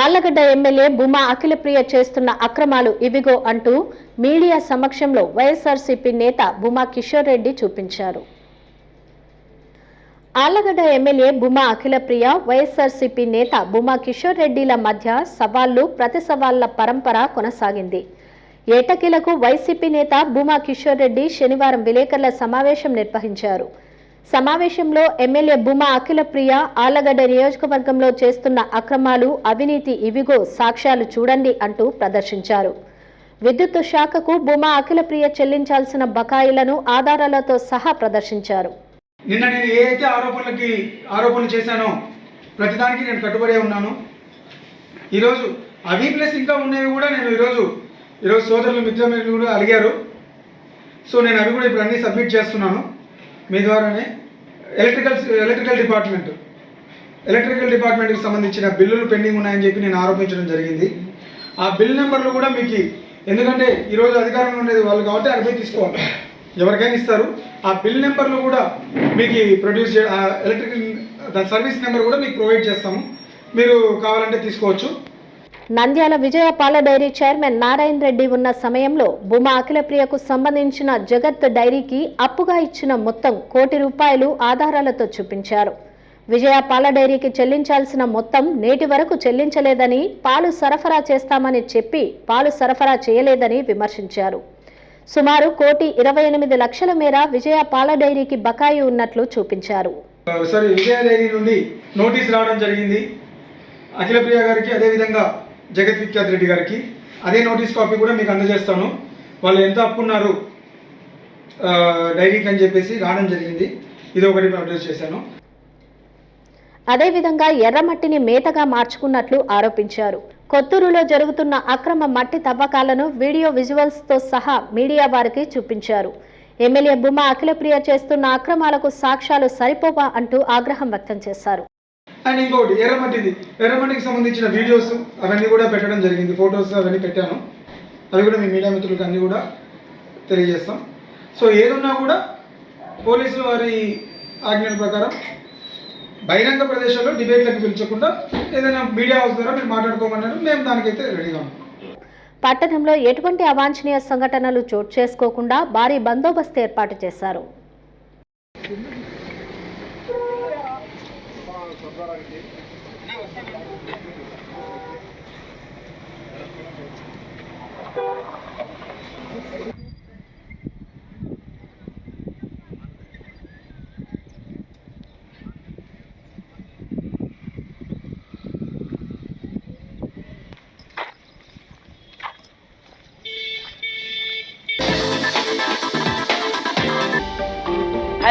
Allagadda MLA Bhuma Akhilapriya చేస్తున్న అక్రమాలు ఇవిగో అంటూ మీడియా సమక్షంలో వైఎస్ఆర్సీపీ నేత భూమా కిషోర్ రెడ్డి చూపించారు. ఆళ్ళగడ్డ ఎమ్మెల్యే భూమా అఖిలప్రియ వైఎస్ఆర్సీపీ నేత భూమా కిషోర్ రెడ్డిల మధ్య సవాళ్ళు ప్రతి సవాళ్ళ పరంపర కొనసాగింది. ఏటకిలకు వైసీపీ నేత భూమా కిషోర్ రెడ్డి శనివారం విలేకరుల సమావేశం నిర్వహించారు. సమావేశంలో ఎమ్మెల్యే భూమా అఖిలప్రియ ఆలగడ్డ నియోజకవర్గంలో చేస్తున్న అక్రమాలు అవినీతి ఇవిగో సాక్ష్యాలు చూడండి అంటూ ప్రదర్శించారు. విద్యుత్ శాఖకు భూమా అఖిలప్రియ చెల్లించాల్సిన బకాయిలను ఆధారాలతో సహా ప్రదర్శించారు. నిన్న నేను ఏ అయితే ఆరోపణలకి ఆరోపణలు చేశానో ప్రతిదానికి నేను కట్టుబడే ఉన్నాను. ఈరోజు అవి ప్లస్ ఇంకా ఉన్నవి కూడా నేను ఈరోజు ఈరోజు సోదరులు మిత్రులు కూడా అడిగారు సో నేను అవి కూడా ఇప్పుడు అన్నీ సబ్మిట్ చేస్తున్నాను. మీ ద్వారానే ఎలక్ట్రికల్ ఎలక్ట్రికల్ డిపార్ట్మెంట్ ఎలక్ట్రికల్ డిపార్ట్మెంట్కి సంబంధించిన బిల్లులు పెండింగ్ ఉన్నాయని చెప్పి నేను ఆరోపించడం జరిగింది. ఆ బిల్ నెంబర్లు కూడా మీకు ఎందుకంటే ఈరోజు అధికారంలో ఉండేది వాళ్ళు కాబట్టి అడిగి తీసుకోవాలి. ఎవరికైనా ఇస్తారు. ఆ బిల్ నెంబర్లు కూడా మీకు ప్రొడ్యూస్ చే ఎలక్ట్రికల్ దాని సర్వీస్ నెంబర్ కూడా మీకు ప్రొవైడ్ చేస్తాము. మీరు కావాలంటే తీసుకోవచ్చు. నంద్యాల విజయ పాల డైరీ చైర్మన్ నారాయణ రెడ్డి ఉన్న సమయంలో భూమా అఖిలప్రియకు సంబంధించిన జగత్ డైరీకి అప్పుగా ఇచ్చిన మొత్తం కోటి రూపాయలు ఆధారాలతో చూపించారు. విజయ పాల డైరీకి చెల్లించాల్సిన మొత్తం నేటి వరకు చెల్లించలేదని పాలు సరఫరా చేస్తామని చెప్పి పాలు సరఫరా చేయలేదని విమర్శించారు. సుమారు కోటి ఇరవై ఎనిమిది లక్షల మేర విజయ పాల డైరీకి బకాయి ఉన్నట్లు చూపించారు. సారీ విజయ డైరీ నుండి నోటీస్ రావడం జరిగింది. అఖిలప్రియ గారికి అదేవిధంగా జగత్ విఖ్యాత్ రెడ్డి గారికి. అదే నోటీస్ కాపీ కూడా మీకు అందజేస్తాను. వాళ్ళు ఎంత అప్పున్నారు డైరీకి అని చెప్పేసి రావడం జరిగింది. ఇది ఒకటి అడ్రస్ చేశాను. అదేవిధంగా ఎర్రమట్టిని మేతగా మార్చుకున్నట్లు ఆరోపించారు. కొత్తూరులో జరుగుతున్న అక్రమ మట్టి తవ్వకాలను వీడియో విజువల్స్తో సహా మీడియా వారికి చూపించారు. ఎమ్మెల్యే బుమ్మ అఖిలప్రియ చేస్తున్న అక్రమాలకు సాక్ష్యాలు సరిపోవా అంటూ ఆగ్రహం వ్యక్తం చేశారు. అండ్ ఇంకోటి ఎర్రమట్టిది. ఎర్రమట్టికి సంబంధించిన వీడియోస్ అవన్నీ కూడా పెట్టడం జరిగింది. ఫొటోస్ అవన్నీ పెట్టాను. అవి కూడా మీ మీడియా మిత్రులకు అన్నీ కూడా తెలియజేస్తాం. సో ఏదున్నా కూడా పోలీసులు వారి ఆజ్ఞల ప్రకారం బహిరంగ ప్రదేశాల్లో డిబేట్లకు పిలిచకుండా ఏదైనా మీడియా హౌస్ ద్వారా మీరు మాట్లాడుకోమన్నారు. మేము దానికైతే రెడీగా ఉన్నాం. పట్టణంలో ఎటువంటి అవాంఛనీయ సంఘటనలు చోటు చేసుకోకుండా భారీ బందోబస్తు ఏర్పాటు చేశారు.